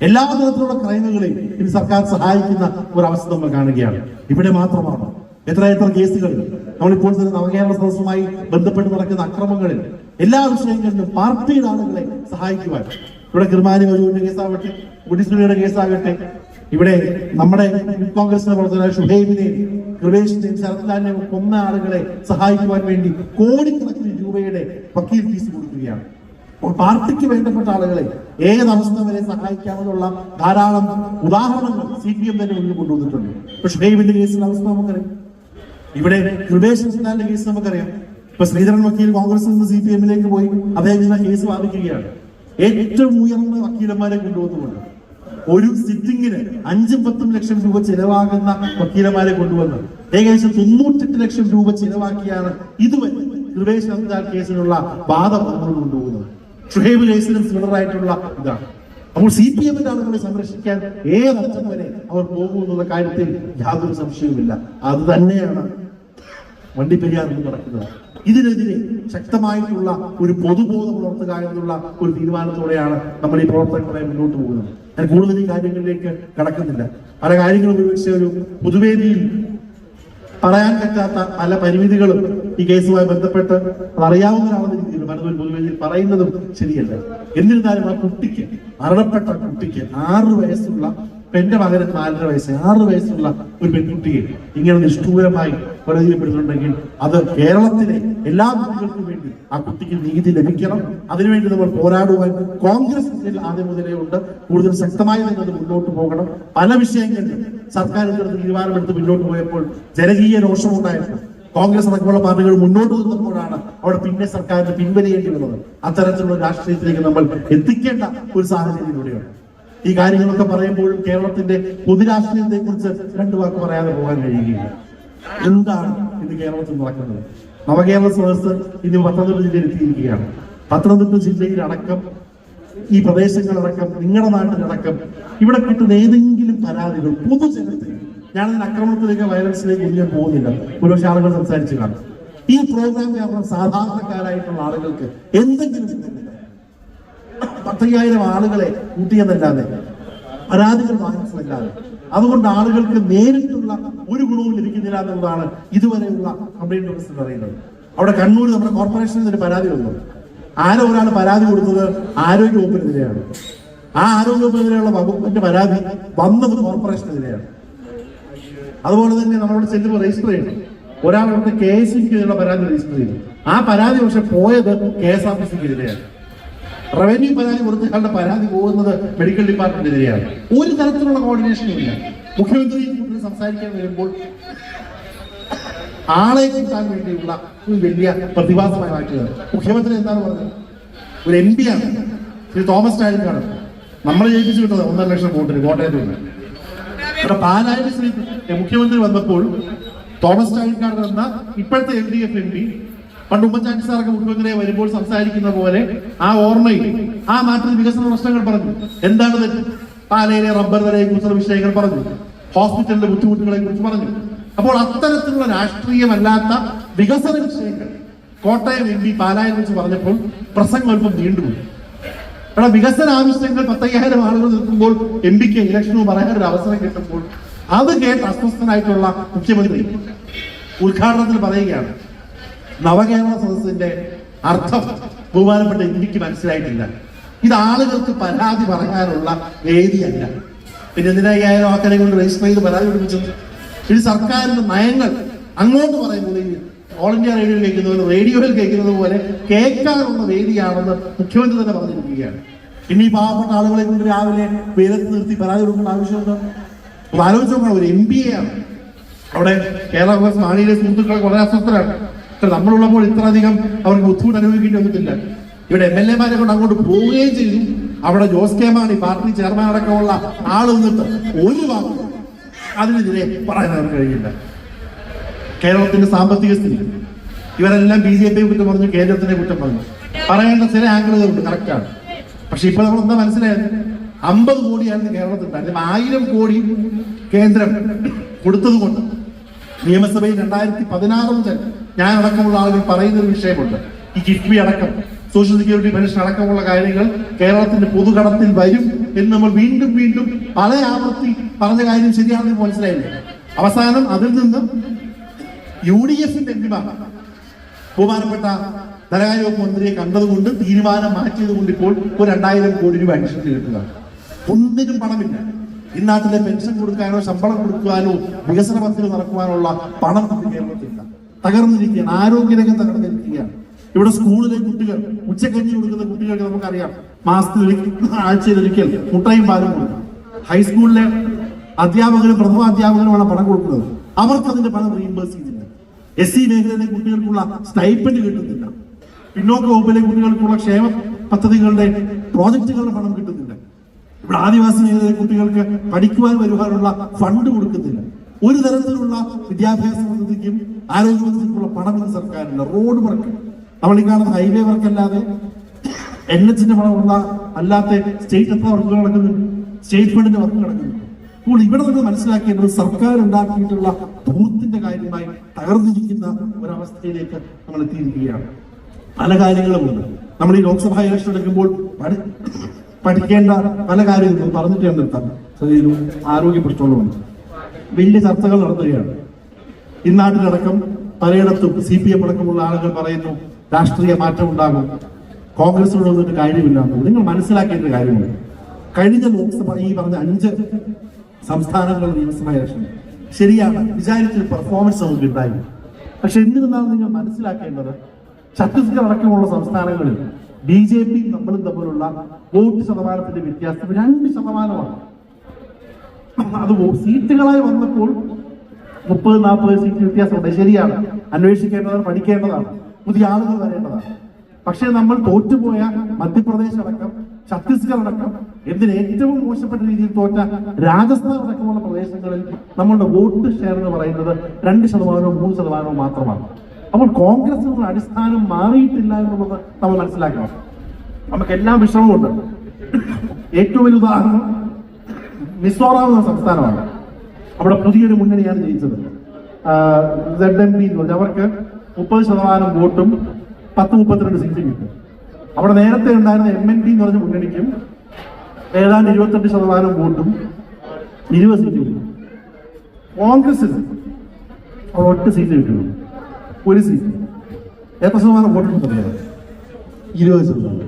എല്ലാ തരത്തിലുള്ള ക്രൈമുകളെയും ഇന്ന് സർക്കാർ സഹായിക്കുന്ന ഒരു അവസ്ഥ നമ്മൾ കാണുകയാണ്. ഇവിടെ മാത്രമാണ്. എത്ര എത്ര കേസുകൾ നമ്മളിപ്പോൾ തന്നെ നവകേരള സദസ്സുമായി ബന്ധപ്പെട്ട് നടക്കുന്ന അക്രമങ്ങളിൽ എല്ലാ വിഷയങ്ങളിലും പാർട്ടിയുടെ ആളുകളെ സഹായിക്കുവാൻ. ഇവിടെ കിർമാനി മജുവിന്റെ കേസാവട്ടെ മുടിസുനിയുടെ കേസാകട്ടെ ഇവിടെ നമ്മുടെ കോൺഗ്രസിന്റെ പ്രവർത്തകരായ ഷുഹൈബിനെയും കൃപേഷിനെയും ശരത്ലാലിനെയും കൊന്ന ആളുകളെ സഹായിക്കുവാൻ വേണ്ടി കോടിക്കണക്കിന് രൂപയുടെ വക്കീൽ ഫീസ് കൊടുക്കുകയാണ്. പാർട്ടിക്ക് വേണ്ടപ്പെട്ട ആളുകളെ ഏതവസ്ഥ വരെ സഹായിക്കാമെന്നുള്ള ധാരാളം ഉദാഹരണങ്ങൾ സി പി എം തന്നെ മുന്നിൽ കൊണ്ടുവന്നിട്ടുണ്ട്. ഇപ്പൊ ഷുഹൈബിന്റെ കേസിലെ അവസ്ഥ നമുക്കറിയാം. ഇവിടെ കൃപേഷൻ കൃഷ്ണന്റെ കേസ് നമുക്കറിയാം. ഇപ്പൊ ശ്രീധരൻ വക്കീൽ കോൺഗ്രസിൽ നിന്ന് സി പി എമ്മിലേക്ക് പോയി അദ്ദേഹം കേസ് വാദിക്കുകയാണ്. ഏറ്റവും ഉയർന്ന വക്കീലന്മാരെ കൊണ്ടുവന്നുകൊണ്ട് ഒരു സിറ്റിംഗിന് അഞ്ചും പത്തും ലക്ഷം രൂപ ചിലവാകുന്ന വക്കീലന്മാരെ കൊണ്ടുവന്ന് ഏകദേശം തൊണ്ണൂറ്റെട്ട് ലക്ഷം രൂപ ചിലവാക്കിയാണ് ഇതുവരെ കൃപേഷ് നന്ദാൽ കേസിനുള്ള വാദം കൊണ്ടുപോകുന്നത്. സിമിലർ ആയിട്ടുള്ള ഇതാണ്. അപ്പോൾ സി പി എമ്മിന്റെ ആളുകളെ സംരക്ഷിക്കാൻ ഏതറ്റം വരെ അവർ പോകും എന്നുള്ള കാര്യത്തിൽ യാതൊരു സംശയവുമില്ല. അത് തന്നെയാണ് വണ്ടിപ്പെരിയാറിൽ നടക്കുന്നത്. ഇതിനെതിരെ ശക്തമായിട്ടുള്ള ഒരു പൊതുബോധം വളർത്തുക എന്നുള്ള ഒരു തീരുമാനത്തോടെയാണ് നമ്മൾ ഈ പ്രവർത്തനങ്ങളെ മുന്നോട്ട് പോകുന്നത്. ഞാൻ കൂടുതൽ ഈ കാര്യങ്ങളിലേക്ക് കടക്കുന്നില്ല. പല കാര്യങ്ങളും ഒരുപക്ഷെ ഒരു പൊതുവേദിയിൽ പറയാൻ പറ്റാത്ത പല പരിമിതികളും ഈ കേസുമായി ബന്ധപ്പെട്ട് അത് അറിയാവുന്നവരാവുന്ന രീതിയിൽ പലതും പൊതുവേദിയിൽ പറയുന്നതും ശരിയല്ല. എന്നിരുന്നാലും ആ കുട്ടിക്ക് മരണപ്പെട്ട കുട്ടിക്ക് ആറ് വയസ്സുള്ള എന്റെ മകന് നാലര വയസ്സ് ആറ് വയസ്സുള്ള ഒരു പെൺകുട്ടിയെ ഇങ്ങനെ നിഷ്ഠൂരമായി കൊല അത് കേരളത്തിലെ എല്ലാ കുട്ടികൾക്കും വേണ്ടി ആ കുട്ടിക്ക് നീതി ലഭിക്കണം. അതിനുവേണ്ടി നമ്മൾ പോരാടുവാൻ കോൺഗ്രസ് ആദ്യം മുതലേ ഉണ്ട്. കൂടുതൽ ശക്തമായി തന്നെ അത് മുന്നോട്ട് പോകണം. പല വിഷയങ്ങളിലും സർക്കാർ തീരുമാനമെടുത്ത് മുന്നോട്ട് പോയപ്പോൾ ജനകീയ രോഷമുണ്ടായിരുന്നു. കോൺഗ്രസ് അടക്കമുള്ള പാർട്ടികൾ മുന്നോട്ട് വന്നപ്പോഴാണ് അവിടെ പിന്നെ സർക്കാരിന് പിൻവലിയേണ്ടി വന്നത്. അത്തരത്തിലുള്ള രാഷ്ട്രീയത്തിലേക്ക് നമ്മൾ എത്തിക്കേണ്ട ഒരു സാഹചര്യത്തിലൂടെയാണ്. ഈ കാര്യങ്ങളൊക്കെ പറയുമ്പോഴും കേരളത്തിന്റെ പൊതുരാഷ്ട്രീയത്തെ കുറിച്ച് രണ്ടു വാക്ക് പറയാതെ പോകാൻ കഴിയുകയില്ല. എന്താണ് ഇന്ന് കേരളത്തിൽ നടക്കുന്നത്? നവകേരള സദസ് ഇന്ന് പത്തനംതിട്ട ജില്ലയിൽ എത്തിയിരിക്കുകയാണ്. പത്തനംതിട്ട ജില്ലയിൽ അടക്കം ഈ പ്രദേശങ്ങളടക്കം നിങ്ങളുടെ നാട്ടിലടക്കം ഇവിടെ കിട്ടുന്ന ഏതെങ്കിലും പരാതികൾ പൊതുജനത്തിൽ ഞാനതിന് അക്രമത്തിലേക്ക് വയലൻസിലേക്ക് ഒന്നും ഞാൻ പോകുന്നില്ല. ഒരുപക്ഷെ ആളുകൾ സംസാരിച്ചു കാണും. ഈ പ്രോഗ്രാം കാരണം സാധാരണക്കാരായിട്ടുള്ള ആളുകൾക്ക് എന്തെങ്കിലും? പത്തയ്യായിരം ആളുകളെ കൂട്ടിയെന്നല്ലാതെ പരാതികൾ വാങ്ങിച്ചതല്ലാതെ. അതുകൊണ്ട് ആളുകൾക്ക് നേരിട്ടുള്ള ഒരു ഗുണവും ലഭിക്കുന്നില്ല എന്നുള്ളതാണ് ഇതുവരെയുള്ള കംപ്ലൈന്റ് ഓഫീസർ പറയുന്നത്. അവിടെ കണ്ണൂർ നമ്മുടെ കോർപ്പറേഷനിൽ ഒരു പരാതി വന്നു. ആരോ ഒരാൾ പരാതി കൊടുത്തത് ആരോഗ്യ വകുപ്പിനെതിരെയാണ് ആ ആരോഗ്യ വകുപ്പിനെതിരെയുള്ള വകുപ്പിന്റെ പരാതി വന്നത് കോർപ്പറേഷനെതിരെയാണ് അതുപോലെ തന്നെ നമ്മളോട് ചെല്ലുമ്പോൾ രജിസ്റ്റർ ചെയ്യണം. ഒരാൾ അവിടുത്തെ കെ എസ് സിക്കെതിരെയുള്ള പരാതി രജിസ്റ്റർ ചെയ്തു. ആ പരാതി പക്ഷെ പോയത് കെ എസ് ആർ ടി സിക്കെതിരെയാണ് റവന്യൂ പരാതി കൊടുത്തയാളുടെ പരാതി പോകുന്നത് മെഡിക്കൽ ഡിപ്പാർട്ട്മെന്റിനെതിരെയാണ് ഒരു തരത്തിലുള്ള കോർഡിനേഷനും ഇല്ല. മുഖ്യമന്ത്രി സംസാരിക്കാൻ വരുമ്പോൾ ആളെ കൂട്ടാൻ വേണ്ടിയുള്ള ഒരു വലിയ പ്രതിഭാസമായി മാറ്റുകയാണ് മുഖ്യമന്ത്രി എന്താണ് പറഞ്ഞത്? ഒരു എം പി ആണ്. ശ്രീ തോമസ് ചാഴിക്കാണ് നമ്മൾ ജയിപ്പിച്ചു വിട്ടത് ഒന്നര ലക്ഷം വോട്ടിന് കോട്ടയത്ത് ഇവിടെ പാലായിൽ ശ്രീ മുഖ്യമന്ത്രി വന്നപ്പോൾ തോമസ് ചാഴിക്കാട് എന്ന ഇപ്പോഴത്തെ L D F M P പണ്ട് ഉമ്മൻചാണ്ടി സാറൊക്കെ മുഖ്യമന്ത്രിയെ വരുമ്പോൾ സംസാരിക്കുന്ന പോലെ ആ ഓർമ്മയിൽ ആ നാട്ടിൽ വികസന പ്രശ്നങ്ങൾ പറഞ്ഞു. എന്താണ് തെറ്റ്? പാലയിലെ റബ്ബർ വരെ കുറിച്ചുള്ള വിഷയങ്ങൾ പറഞ്ഞു. ഹോസ്പിറ്റലിന്റെ ബുദ്ധിമുട്ടുകളെ കുറിച്ച് പറഞ്ഞു. അപ്പോൾ അത്തരത്തിലുള്ള രാഷ്ട്രീയമല്ലാത്ത വികസന വിഷയങ്ങൾ കോട്ടയം എം പി പാലായിൽ വെച്ച് പറഞ്ഞപ്പോൾ പ്രസംഗം അല്പം നീണ്ടുപോയി. എടാ വികസന ആവശ്യങ്ങൾ പത്തയ്യായിരം ആളുകൾ നിൽക്കുമ്പോൾ എം പിക്ക് ഇലക്ഷനോ പറയാൻ ഒരു അവസരം കിട്ടുമ്പോൾ അത് കേട്ട് അസ്വസ്ഥനായിട്ടുള്ള മുഖ്യമന്ത്രി ഉദ്ഘാടനത്തിൽ പറയുകയാണ്. നവകേരള സദസ്സിന്റെ അർത്ഥം ബഹുമാനപ്പെട്ട ഇന്ത്യയ്ക്ക് മനസ്സിലായിട്ടില്ല. ഇത് ആളുകൾക്ക് പരാതി പറയാനുള്ള വേദിയല്ല. പിന്നെ എന്തിനാ ആയിരം കൊണ്ട് രജിസ്റ്റർ ചെയ്ത് പരാതി പിടിപ്പിച്ചത് ഇത് സർക്കാരിന്റെ നയങ്ങൾ അങ്ങോട്ട് ഈ ഓൾ ഇന്ത്യ റേഡിയോയിൽ കേൾക്കുന്നത് റേഡിയോയിൽ കേൾക്കുന്നത് പോലെ കേൾക്കാനുള്ള വേദിയാണെന്ന് മുഖ്യമന്ത്രി തന്നെ പറഞ്ഞിരിക്കുകയാണ്. ഇനി പാവപ്പെട്ട ആളുകളെ കൊണ്ട് രാവിലെ വെയിലത്ത് നിർത്തി പരാതി കൊടുക്കേണ്ട ആവശ്യമുണ്ടോ? അപ്പൊ ആലോചിച്ച് നോക്കണം ഒരു എം ബി എ ആണ്. അവിടെ കേരള കോൺഗ്രസ് മാണിയിലെ സുഹൃത്തുക്കൾ വളരെ അസ്വസ്ഥരാണ്. നമ്മളുള്ളപ്പോൾ ഇത്രയധികം അവർക്ക് ബുദ്ധിമുട്ട് അനുഭവിക്കേണ്ടി വന്നിട്ടില്ല. ഇവിടെ എം എൽ എമാരെ കൊണ്ട് അങ്ങോട്ട് പോവുകയും ചെയ്തു. അവിടെ Jose K Mani party chairman അടക്കമുള്ള ആൾ നിന്നിട്ട് ഒരു വാക്കും അതിനെതിരെ പറയാൻ അവർക്ക് കഴിയില്ല. കേരളത്തിന്റെ സാമ്പത്തിക സ്ഥിതി. ഇവരെല്ലാം ബി ജെ പി കുറ്റം പറഞ്ഞു കേരളത്തിനെ കുറ്റം പറഞ്ഞു. പറയേണ്ട ചില ആംഗിളുകളുണ്ട് കറക്റ്റാണ് പക്ഷെ ഇപ്പൊ നമ്മൾ എന്താ മനസ്സിലായത്? അമ്പത് കോടിയാണ് കേരളത്തിൽ ഉണ്ടായിരുന്നത്. ആയിരം കോടി കേന്ദ്രം കൊടുത്തത് കൊണ്ട് നിയമസഭയിൽ രണ്ടായിരത്തി പതിനാറ് മുതൽ ഞാൻ അടക്കമുള്ള ആളുകൾ പറയുന്ന ഒരു വിഷയമുണ്ട്. ഈ കിഫ്ബി അടക്കം സോഷ്യൽ സെക്യൂരിറ്റി പെൻഷൻ അടക്കമുള്ള കാര്യങ്ങൾ കേരളത്തിന്റെ പൊതുകടത്തിൽ വരും എന്ന് നമ്മൾ വീണ്ടും വീണ്ടും പല ആവർത്തി പറഞ്ഞ കാര്യം ശരിയാണെന്ന് മനസ്സിലായില്ലേ? അവസാനം അതിൽ നിന്നും യു ഡി എഫിന്റെ എംപിമാർ ബഹുമാനപ്പെട്ട ധനകാര്യ വകുപ്പ് മന്ത്രിയെ കണ്ടതുകൊണ്ട് തീരുമാനം മാറ്റിയത് കൊണ്ട് ഇപ്പോൾ ഒരു രണ്ടായിരം കോടി രൂപ അഡീഷണൽ കിട്ടുക. ഒന്നിനും പണമില്ല. ഇന്നാട്ടിലെ പെൻഷൻ കൊടുക്കാനോ ശമ്പളം കൊടുക്കാനോ വികസന പദ്ധതി നടക്കുവാനുള്ള പണം കേരളത്തിലില്ല. തകർന്നിരിക്കുകയാണ്. ആരോഗ്യരംഗം തകർന്നിരിക്കുകയാണ്. ഇവിടെ സ്കൂളിലെ കുട്ടികൾ ഉച്ചക്കഞ്ഞി കൊടുക്കുന്ന കുട്ടികൾക്ക് നമുക്കറിയാം. മാസത്തിൽ ആഴ്ചയിലൊരിക്കൽ മുട്ടയും പാലും കൊടുക്കും. ഹൈസ്കൂളിലെ അധ്യാപകരും പ്രഥമ അധ്യാപകരുമാണ് പണം കൊടുക്കുന്നത്. അവർക്ക് അതിന്റെ പണം റീഇംബേഴ്സ് ചെയ്യുന്നില്ല. എസ് സി മേഖലയിലെ കുട്ടികൾക്കുള്ള സ്റ്റൈപ്പൻഡ് കിട്ടുന്നില്ല. പിന്നോക്ക വകുപ്പിലെ കുട്ടികൾക്കുള്ള ക്ഷേമ പദ്ധതികളുടെ പ്രോജക്റ്റുകളുടെ പണം കിട്ടുന്നില്ല. ഇവിടെ ആദിവാസി മേഖലയിലെ കുട്ടികൾക്ക് പഠിക്കുവാൻ വരുവാനുള്ള ഫണ്ട് കൊടുക്കുന്നില്ല. ഒരു തരത്തിലുള്ള വിദ്യാഭ്യാസ പദ്ധതിക്കും ആരോഗ്യ പദ്ധതിക്കുള്ള പണം ഇന്ന് സർക്കാരില്ല. Road work. നമ്മൾ ഈ കാണുന്ന ഹൈവേ വർക്ക് അല്ലാതെ എൻ എച്ചിന്റെ പണമുള്ള അല്ലാത്ത സ്റ്റേറ്റ് എത്ര വർക്കുകൾ നടക്കുന്നുണ്ട് സ്റ്റേറ്റ് ഫണ്ടിന്റെ വർക്ക് നടക്കുന്നുണ്ട് അപ്പോൾ ഇവിടെ നമ്മൾ മനസ്സിലാക്കേണ്ടത് സർക്കാർ ഉണ്ടാക്കിയിട്ടുള്ള ധൂർത്തിന്റെ കാര്യമായി തകർന്നിരിക്കുന്ന ഒരവസ്ഥയിലേക്ക് നമ്മൾ എത്തിയിരിക്കുകയാണ്. പല കാര്യങ്ങളുമുണ്ട് നമ്മൾ ഈ ലോക്സഭാ ഇലക്ഷൻ എടുക്കുമ്പോൾ പഠി- പഠിക്കേണ്ട പല കാര്യങ്ങളും പറഞ്ഞിട്ട് ഞാൻ നിർത്താം. ആരോഗ്യ പ്രശ്നങ്ങളുമുണ്ട് വലിയ ചർച്ചകൾ നടത്തുകയാണ്. ഇന്നാട്ടിലടക്കം പലയിടത്തും സി പി എം അടക്കമുള്ള ആളുകൾ പറയുന്നു രാഷ്ട്രീയ മാറ്റം ഉണ്ടാകും. കോൺഗ്രസിനോട് വന്നിട്ട് കാര്യമില്ല എന്ന്. നിങ്ങൾ മനസ്സിലാക്കേണ്ട കാര്യമുണ്ട്. കഴിഞ്ഞ ലോക്സഭ ഈ പറഞ്ഞ അഞ്ച് സംസ്ഥാനങ്ങളുടെ നിയമസഭാ ഇലക്ഷൻ. ശരിയാണ്. വിചാരിച്ചൊരു പെർഫോമൻസ് നമുക്ക് ഉണ്ടായി പക്ഷെ എന്നിരുന്നാലും നിങ്ങൾ മനസ്സിലാക്കേണ്ടത് ഛത്തീസ്ഗഡ് അടക്കമുള്ള സംസ്ഥാനങ്ങളിൽ ബി ജെ പി നമ്മളും തമ്മിലുള്ള വോട്ട് ശതമാനത്തിന്റെ വ്യത്യാസം രണ്ട് ശതമാനമാണ്. അത് സീറ്റുകളായി വന്നപ്പോൾ മുപ്പത് നാൽപ്പത് സീറ്റ് വ്യത്യാസം വ്യത്യാസമുണ്ട് ശരിയാണ്. അന്വേഷിക്കേണ്ടതാണ് പഠിക്കേണ്ടതാണ്. പുതിയ ആളുകൾ വരേണ്ടതാണ്. പക്ഷേ നമ്മൾ തോറ്റുപോയ മധ്യപ്രദേശ് അടക്കം ഛത്തീസ്ഗഡ് അടക്കം എന്തിന് ഏറ്റവും മോശപ്പെട്ട രീതിയിൽ തോറ്റ രാജസ്ഥാൻ അടക്കമുള്ള പ്രദേശങ്ങളിൽ നമ്മളുടെ വോട്ട് ഷെയർ എന്ന് പറയുന്നത് രണ്ട് ശതമാനവും മൂന്ന് ശതമാനവും മാത്രമാണ്. അപ്പോൾ കോൺഗ്രസിനുള്ള അടിസ്ഥാനം മാറിയിട്ടില്ല എന്നുള്ളത് നമ്മൾ മനസ്സിലാക്കണം. നമുക്ക് എല്ലാ വിഷമമുണ്ട് ഏറ്റവും വലിയ ഉദാഹരണം മിസോറാം എന്ന സംസ്ഥാനമാണ്. അവിടെ പുതിയൊരു മുന്നണിയാണ് ജയിച്ചത്. സെഡ് എം പി എന്ന് അവർക്ക് മുപ്പത് ശതമാനം വോട്ടും പത്ത് മുപ്പത്തിരണ്ട് സീറ്റും കിട്ടും. അവിടെ നേരത്തെ ഉണ്ടായിരുന്ന എം എൻ പി എന്ന് പറഞ്ഞ മുന്നണിക്കും ഏതാണ്ട് ഇരുപത്തെട്ട് ശതമാനം വോട്ടും ഇരുപത് സീറ്റ് കിട്ടും. കോൺഗ്രസിന് ഒറ്റ സീറ്റ് കിട്ടും. ഒരു സീറ്റ്. എത്ര ശതമാനം വോട്ടുണ്ടെന്ന് അറിയാം ഇരുപത് ശതമാനം.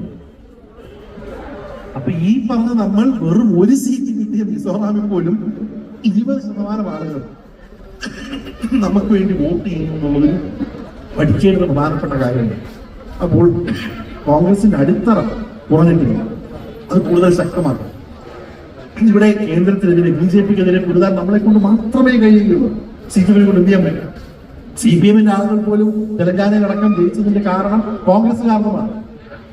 അപ്പൊ ഈ പറഞ്ഞ നമ്മൾ വെറും ഒരു സീറ്റ് കിട്ടിയ മിസോറാമിൽ പോലും ഇരുപത് ശതമാനം ആളുകൾ നമുക്ക് വേണ്ടി വോട്ട് ചെയ്യുന്നു എന്നുള്ളതിന് പഠിക്കേണ്ട പ്രധാനപ്പെട്ട കാര്യമാണ് അപ്പോൾ കോൺഗ്രസിന്റെ അടിത്തറ കുറഞ്ഞിട്ടില്ല. അത് കൂടുതൽ ശക്തമാക്കും. ഇവിടെ കേന്ദ്രത്തിനെതിരെ ബി ജെ പിക്കെതിരെ കൂടുതൽ നമ്മളെ കൊണ്ട് മാത്രമേ കഴിയുകയുള്ളൂ. സീറ്റുകളെ കൊണ്ട് എന്ത് ചെയ്യാൻ പറ്റും? സി പി എമ്മിന്റെ ആളുകൾ പോലും തെലങ്കാനയിലടക്കം ജയിച്ചതിന്റെ കാരണം കോൺഗ്രസ് കാരണമാണ്.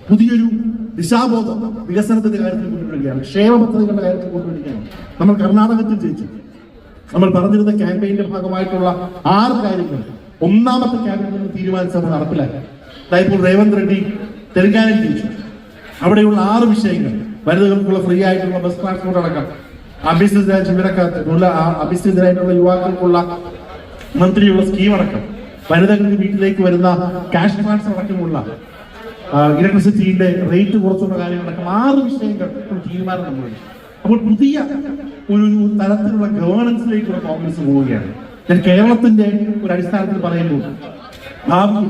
പുതിയൊരു ദിശാബോധം വികസനത്തിന്റെ കാര്യത്തിൽ കൊണ്ടുവരികയാണ്. ക്ഷേമ പദ്ധതികളുടെ കാര്യത്തിൽ കൊണ്ടുവരികയാണ്. നമ്മൾ കർണാടകത്തിൽ ജയിച്ചു. നമ്മൾ പറഞ്ഞിരുന്ന ക്യാമ്പയിന്റെ ഭാഗമായിട്ടുള്ള ആറ് കാര്യങ്ങൾ. ഒന്നാമത്തെ ക്യാമ്പയിൻ തീരുമാനിച്ചത് നടപ്പിലാക്കി. ഇപ്പോൾ റേവന്ത് റെഡ്ഡി തെലങ്കാനയിൽ ജയിച്ചു അവിടെയുള്ള ആറ് വിഷയങ്ങൾ. വനിതകൾക്കുള്ള ഫ്രീ ആയിട്ടുള്ള ബസ് ട്രാൻസ്പോർട്ട് അടക്കം. അഭ്യസിതരായ ജീവനക്കാർക്കുള്ള അഭ്യസിതരായിട്ടുള്ള യുവാക്കൾക്കുള്ള മന്ത്രിയുള്ള സ്കീം അടക്കം. വനിതകൾക്ക് വീട്ടിലേക്ക് വരുന്ന ക്യാഷ് ട്രാൻസ്ഫർ അടക്കമുള്ള ഇലക്ട്രിസിറ്റിയുടെ റേറ്റ് കുറച്ചുള്ള കാര്യങ്ങളടക്കം ആറ് വിഷയങ്ങൾ തീരുമാനം നമ്മളുണ്ട് അപ്പോൾ പുതിയ ഒരു തരത്തിലുള്ള ഗവേണൻസിലേക്കുള്ള കോൺഗ്രസ് പോവുകയാണ്. ഞാൻ കേരളത്തിന്റെ ഒരു അടിസ്ഥാനത്തിൽ പറയുമ്പോൾ ഭാവി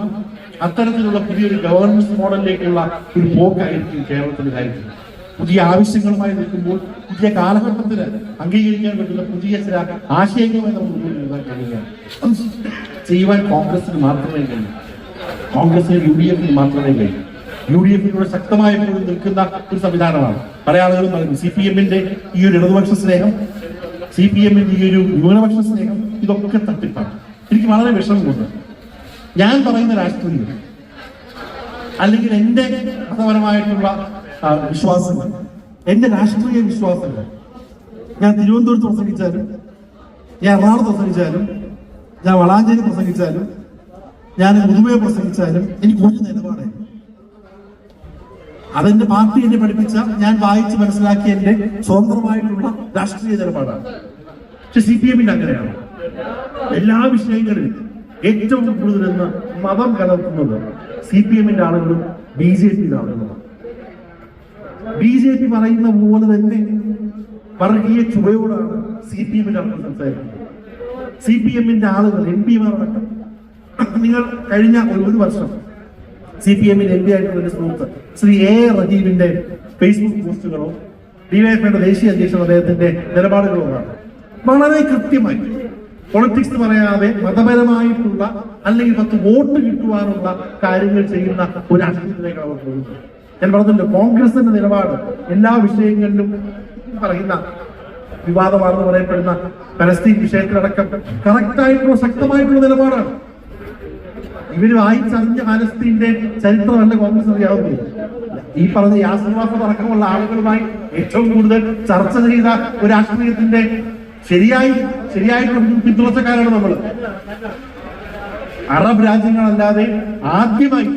അത്തരത്തിലുള്ള പുതിയൊരു ഗവർണൻസ് മോഡലിലേക്കുള്ള ഒരു പോക്കായിരിക്കും കേരളത്തിലായിരിക്കും പുതിയ ആവശ്യങ്ങളുമായി നിൽക്കുമ്പോൾ പുതിയ കാലഘട്ടത്തിന് അംഗീകരിക്കാൻ പറ്റുന്ന പുതിയ ചില ആശയങ്ങളുമായി നമ്മൾ മുന്നിൽ എഴുതാൻ കഴിയുകയാണ്. ചെയ്യുവാൻ കോൺഗ്രസിന് മാത്രമേ കഴിയൂ. കോൺഗ്രസിന് യു ഡി എഫിന് മാത്രമേ കഴിയൂ. യു ഡി എഫിലൂടെ ശക്തമായ നിൽക്കുന്ന ഒരു സംവിധാനമാണ്. പല ആളുകളും പറയുന്നു സി പി എമ്മിന്റെ ഈ ഒരു ഇടതുപക്ഷ സ്നേഹം സി പി എമ്മിന്റെ ഈ ഒരു ന്യൂനപക്ഷ സ്നേഹം ഇതൊക്കെ തട്ടിപ്പാണ്. എനിക്ക് വളരെ വിഷമം വിഷമമുണ്ട് ഞാൻ പറയുന്ന രാഷ്ട്രീയം. അല്ലെങ്കിൽ എന്റെ മതപരമായിട്ടുള്ള വിശ്വാസങ്ങൾ. എന്റെ രാഷ്ട്രീയ വിശ്വാസങ്ങൾ. ഞാൻ തിരുവനന്തപുരത്ത് പ്രസംഗിച്ചാലും ഞാൻ എറണാകുളത്ത് പ്രസംഗിച്ചാലും ഞാൻ വളാഞ്ചേരി പ്രസംഗിച്ചാലും ഞാൻ മുതുമയെ പ്രസംഗിച്ചാലും എനിക്ക് ഒരു നിലപാടായിരുന്നു അതെന്റെ പാർട്ടി എന്നെ പഠിപ്പിച്ച ഞാൻ വായിച്ച് മനസ്സിലാക്കിയ എന്റെ സ്വതന്ത്രമായിട്ടുള്ള രാഷ്ട്രീയ നിലപാടാണ്. പക്ഷെ സി പി എമ്മിന്റെ അങ്ങനെയാണ്. എല്ലാ വിഷയങ്ങളിലും ഏറ്റവും കൂടുതൽ എന്ന് മതം കലർത്തുന്നത് സി പി എമ്മിന്റെ ആളുകളും ബി ജെ പിയുടെ ആളുകളുമാണ്. ബി ജെ പി പറയുന്ന പോലെ തന്നെ വർഗീയ ചുവയോടാണ് സി പി എമ്മിന്റെ ആളുകൾ സംസാരിക്കുന്നത്. സി പി എമ്മിന്റെ ആളുകൾ എം പിമാരടക്കം നിങ്ങൾ കഴിഞ്ഞ ഒരു വർഷം സി പി എമ്മിന്റെ എം പി ആയിട്ടുള്ള സുഹൃത്ത് ശ്രീ എ റഹീമിന്റെ ഫേസ്ബുക്ക് പോസ്റ്റുകളോ ഡിവൈഎഫ്ഐയുടെ ദേശീയ അധ്യക്ഷൻ അദ്ദേഹത്തിന്റെ നിലപാടുകളോ ആണ് വളരെ കൃത്യമായി പൊളിറ്റിക്സ് പറയാതെ മതപരമായിട്ടുള്ള അല്ലെങ്കിൽ പത്ത് വോട്ട് കിട്ടുവാനുള്ള കാര്യങ്ങൾ ചെയ്യുന്ന ഒരു അക്ഷരത്തിലേക്കാണ് അവർ പോകുന്നു. ഞാൻ പറഞ്ഞല്ലോ കോൺഗ്രസിന്റെ നിലപാട് എല്ലാ വിഷയങ്ങളിലും പറയുന്ന വിവാദമാണെന്ന് പറയപ്പെടുന്ന പലസ്തീൻ വിഷയത്തിലടക്കം കറക്റ്റായിട്ടുള്ള ശക്തമായിട്ടുള്ള നിലപാടാണ്. ഇവർ വായിച്ചറിഞ്ഞ പലസ്തീന്റെ ചരിത്രമല്ല കോൺഗ്രസ് അറിയാവുന്നത്. ഈ പറഞ്ഞ യാസിർ അടക്കമുള്ള ആളുകളുമായി ഏറ്റവും കൂടുതൽ ചർച്ച ചെയ്ത ഒരു രാഷ്ട്രീയത്തിന്റെ ശരിയായി ശരിയായിട്ടുള്ള പിന്തുണച്ചക്കാരാണ് നമ്മൾ അറബ് രാജ്യങ്ങളല്ലാതെ ആദ്യമായി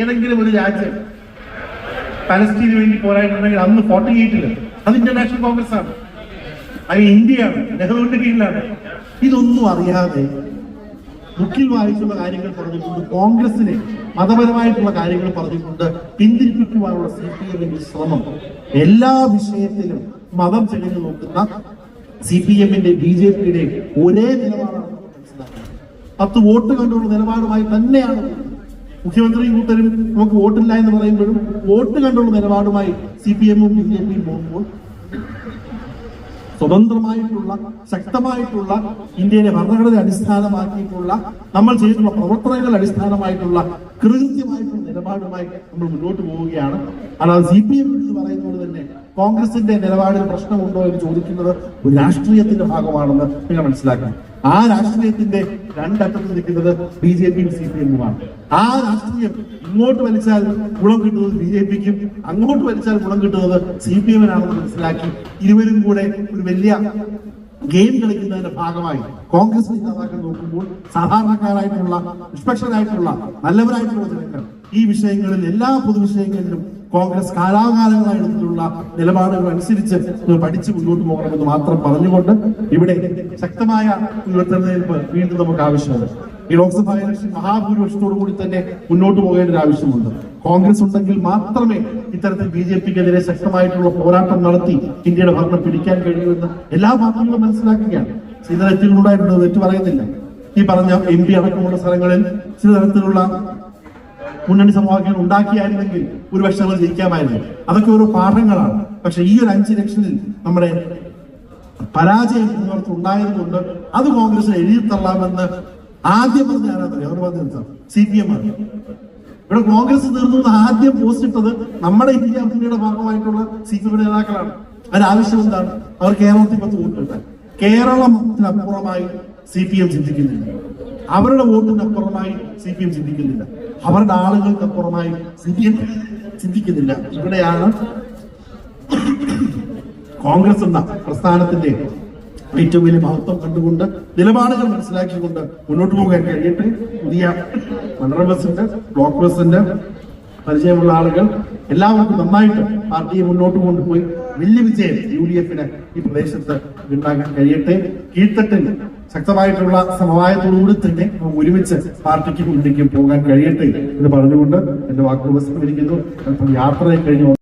ഏതെങ്കിലും ഒരു രാജ്യം പലസ്തീന് വേണ്ടി പോരായിട്ടുണ്ടെങ്കിൽ അന്ന് ഫോർട്ടി എയ്റ്റിൽ അത് ഇന്റർനാഷണൽ കോൺഗ്രസ് ആണ് അത് ഇന്ത്യയാണ്. നെഹ്റുവിന്റെ കീഴിലാണ്. ഇതൊന്നും അറിയാതെ ബുക്കിൽ വായിച്ചുള്ള കാര്യങ്ങൾ പറഞ്ഞുകൊണ്ട് കോൺഗ്രസിനെ മതപരമായിട്ടുള്ള കാര്യങ്ങൾ പറഞ്ഞുകൊണ്ട് പിന്തിരിപ്പിക്കുവാനുള്ള സി പി എമ്മിന്റെ ശ്രമം. എല്ലാ വിഷയത്തിലും മതം ചെളിഞ്ഞു നോക്കുന്ന സി പി എമ്മിന്റെ ബി ജെ പിയുടെ ഒരേ നിലപാടാണ് പത്ത് വോട്ട് കണ്ടുള്ള നിലപാടുമായി തന്നെയാണ് മുഖ്യമന്ത്രി കൂട്ടരും നമുക്ക് വോട്ടില്ല എന്ന് പറയുമ്പോഴും വോട്ട് കണ്ടുള്ള നിലപാടുമായി സി പി എമ്മും ബി ജെ പിയും പോകുമ്പോൾ സ്വതന്ത്രമായിട്ടുള്ള ശക്തമായിട്ടുള്ള ഇന്ത്യയിലെ ഭരണഘടന അടിസ്ഥാനമാക്കിയിട്ടുള്ള നമ്മൾ ചെയ്തിട്ടുള്ള പ്രവർത്തനങ്ങൾ അടിസ്ഥാനമായിട്ടുള്ള കൃത്യമായിട്ടുള്ള നിലപാടുമായി നമ്മൾ മുന്നോട്ട് പോവുകയാണ്. അല്ലാതെ സി പി എം എന്ന് പറയുന്നത് തന്നെ കോൺഗ്രസിന്റെ നിലപാടിൽ പ്രശ്നമുണ്ടോ എന്ന് ചോദിക്കുന്നത് ഒരു രാഷ്ട്രീയത്തിന്റെ ഭാഗമാണെന്ന് നിങ്ങൾ മനസ്സിലാക്കണം. ആ രാഷ്ട്രീയത്തിന്റെ രണ്ടറ്റത്ത് നിൽക്കുന്നത് ബി ജെ പിയും സി പി എമ്മുമാണ്. ആ രാഷ്ട്രീയം ഇങ്ങോട്ട് വലിച്ചാൽ ഗുണം കിട്ടുന്നത് ബി ജെ പിക്കും അങ്ങോട്ട് വലിച്ചാൽ ഗുണം കിട്ടുന്നത് സി പി എമ്മിനാണെന്ന് മനസ്സിലാക്കി ഇരുവരും കൂടെ ഒരു വലിയ ഗെയിം കളിക്കുന്നതിന്റെ ഭാഗമായി കോൺഗ്രസ് നേതാക്കൾ നോക്കുമ്പോൾ സാധാരണക്കാരായിട്ടുള്ള നിഷ്പക്ഷരായിട്ടുള്ള നല്ലവരായിട്ടുള്ള ജനങ്ങൾ ഈ വിഷയങ്ങളിൽ എല്ലാ പൊതുവിഷയങ്ങളിലും കോൺഗ്രസ് കാലാകാലങ്ങളായി എടുത്തിട്ടുള്ള നിലപാടുകൾ അനുസരിച്ച് പഠിച്ചു മുന്നോട്ട് പോകണമെന്ന് മാത്രം പറഞ്ഞുകൊണ്ട് ഇവിടെ ശക്തമായ തെരഞ്ഞെടുപ്പ് വീണ്ടും നമുക്ക് ആവശ്യമുണ്ട്. ഈ ലോക്സഭാ ഇലക്ഷൻ മഹാഭൂരിപക്ഷത്തോടു കൂടി തന്നെ മുന്നോട്ട് പോകേണ്ട ഒരു ആവശ്യമുണ്ട്. കോൺഗ്രസ് ഉണ്ടെങ്കിൽ മാത്രമേ ഇത്തരത്തിൽ ബി ജെ പിക്കെതിരെ ശക്തമായിട്ടുള്ള പോരാട്ടം നടത്തി ഇന്ത്യയുടെ ഭരണം പിടിക്കാൻ കഴിയൂ എന്ന് എല്ലാ പാർട്ടികളും മനസ്സിലാക്കുകയാണ്. ചില തെറ്റുകളുണ്ടായിട്ടുണ്ട് തെറ്റ് പറയുന്നില്ല. ഈ പറഞ്ഞ എം പി അടക്കമുള്ള സ്ഥലങ്ങളിൽ ചില തരത്തിലുള്ള മുന്നണി സമവാക്യങ്ങൾ ഉണ്ടാക്കിയായിരുന്നെങ്കിൽ ഒരു പക്ഷെ നമ്മൾ ജയിക്കാമായിരുന്നു. അതൊക്കെ ഓരോ പാഠങ്ങളാണ്. പക്ഷെ ഈ ഒരു അഞ്ച് ഇലക്ഷനിൽ നമ്മുടെ പരാജയം എന്നിവർക്ക് ഉണ്ടായതുകൊണ്ട് അത് കോൺഗ്രസ് എഴുതി തള്ളാമെന്ന് ആദ്യം പറഞ്ഞ ആരാധന സി പി എം ആണ്. ഇവിടെ കോൺഗ്രസ് തീർന്നു ആദ്യം പോസ്റ്റ് ഇട്ടത് നമ്മുടെ ഇന്ത്യ മുന്നണിയുടെ ഭാഗമായിട്ടുള്ള സി പി എം നേതാക്കളാണ്. അതിനാവശ്യം എന്താണ്? അവർ കേരളത്തിൽ പത്ത് വോട്ട് കിട്ടാൻ കേരളത്തിനപ്പുറമായി സി പി എം ചിന്തിക്കുന്നില്ല. അവരുടെ വോട്ടിനപ്പുറമായി സി പി എം ചിന്തിക്കുന്നില്ല. അവരുടെ ആളുകൾക്കപ്പുറമായി സി പി എം ചിന്തിക്കുന്നില്ല. ഇവിടെയാണ് കോൺഗ്രസ് എന്ന പ്രസ്ഥാനത്തിന്റെ ഏറ്റവും വലിയ മഹത്വം കണ്ടുകൊണ്ട് നിലപാടുകൾ മനസ്സിലാക്കിക്കൊണ്ട് മുന്നോട്ട് പോകാൻ കഴിയട്ടെ പുതിയ മണ്ഡലം പ്രസിഡന്റ് ബ്ലോക്ക് പ്രസിഡന്റ് പരിചയമുള്ള ആളുകൾ എല്ലാവർക്കും നന്നായിട്ട് പാർട്ടിയെ മുന്നോട്ട് കൊണ്ടുപോയി വലിയ വിജയം യു ഡി എഫിന് ഈ പ്രദേശത്ത് ഉണ്ടാകാൻ കഴിയട്ടെ. കീഴ്ത്തട്ടിൽ ശക്തമായിട്ടുള്ള സമവായത്തോടുകൂടി തന്നെ ഒരുമിച്ച് പാർട്ടിക്ക് മുന്നിലേക്ക് പോകാൻ കഴിയട്ടെ എന്ന് പറഞ്ഞുകൊണ്ട് എന്റെ വാക്കുകൾ ഉപസംഹരിക്കുന്നു അല്പം യാത്ര കഴിഞ്ഞു.